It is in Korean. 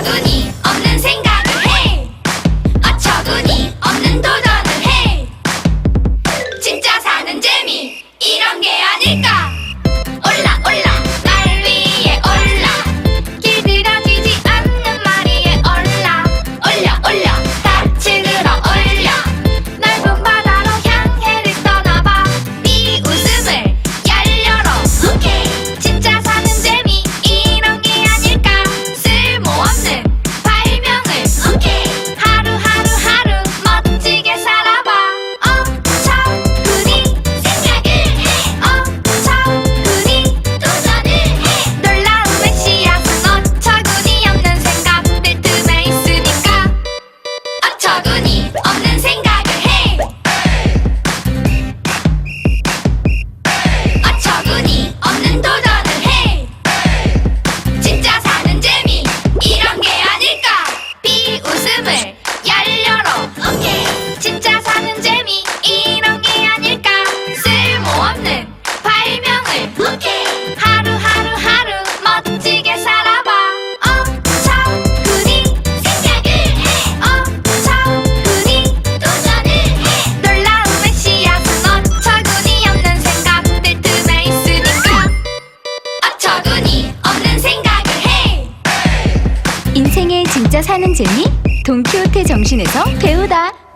어처구니 없는 생각을 해. 어처구니 없는 도전을 해. 진짜 사는 재미 이런 게 아닐까? 재미 없는 생각을 해. 아, 어처구니 없는 도전을 해. 진짜 사는 재미 이런 게 아닐까. 비웃음을. 인생의 진짜 사는 재미? 동키호테 정신에서 배우다